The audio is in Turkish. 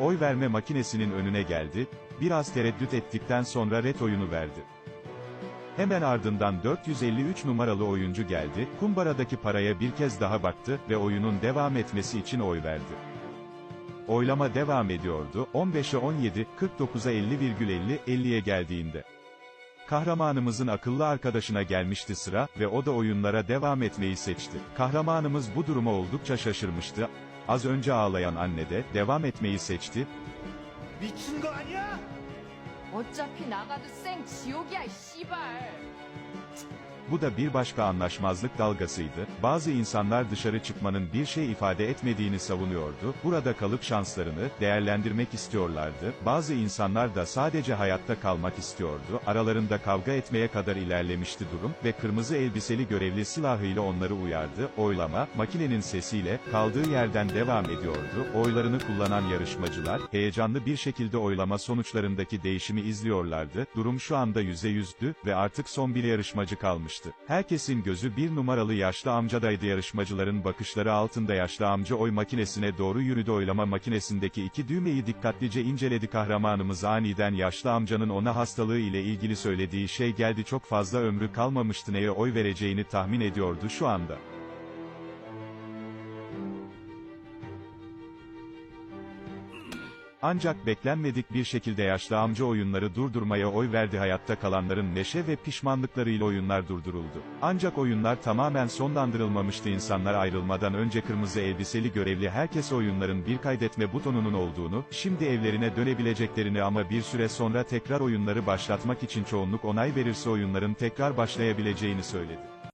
oy verme makinesinin önüne geldi, biraz tereddüt ettikten sonra ret oyunu verdi. Hemen ardından 453 numaralı oyuncu geldi, kumbaradaki paraya bir kez daha baktı ve oyunun devam etmesi için oy verdi. Oylama devam ediyordu, 15'e 17, 49'a 50,50, 50'ye geldiğinde. Kahramanımızın akıllı arkadaşına gelmişti sıra ve o da oyunlara devam etmeyi seçti. Kahramanımız bu duruma oldukça şaşırmıştı. Az önce ağlayan anne de devam etmeyi seçti. 미친 거 아니야? 어차피 나가도 생 지옥이야, 이 씨발. Bu da bir başka anlaşmazlık dalgasıydı. Bazı insanlar dışarı çıkmanın bir şey ifade etmediğini savunuyordu. Burada kalıp şanslarını değerlendirmek istiyorlardı. Bazı insanlar da sadece hayatta kalmak istiyordu. Aralarında kavga etmeye kadar ilerlemişti durum ve kırmızı elbiseli görevli silahıyla onları uyardı. Oylama, makinenin sesiyle kaldığı yerden devam ediyordu. Oylarını kullanan yarışmacılar heyecanlı bir şekilde oylama sonuçlarındaki değişimi izliyorlardı. Durum şu anda %100'dü ve artık son bir yarışmacı kalmıştı. Herkesin gözü bir numaralı yaşlı amcadaydı. Yarışmacıların bakışları altında yaşlı amca oy makinesine doğru yürüdü. Oylama makinesindeki iki düğmeyi dikkatlice inceledi. Kahramanımız aniden yaşlı amcanın ona hastalığı ile ilgili söylediği şey geldi çok fazla ömrü kalmamıştı. Neye oy vereceğini tahmin ediyordu şu anda. Ancak beklenmedik bir şekilde yaşlı amca oyunları durdurmaya oy verdi hayatta kalanların neşe ve pişmanlıklarıyla oyunlar durduruldu. Ancak oyunlar tamamen sonlandırılmamıştı insanlar ayrılmadan önce kırmızı elbiseli görevli herkes oyunların bir kaydetme butonunun olduğunu, şimdi evlerine dönebileceklerini ama bir süre sonra tekrar oyunları başlatmak için çoğunluk onay verirse oyunların tekrar başlayabileceğini söyledi.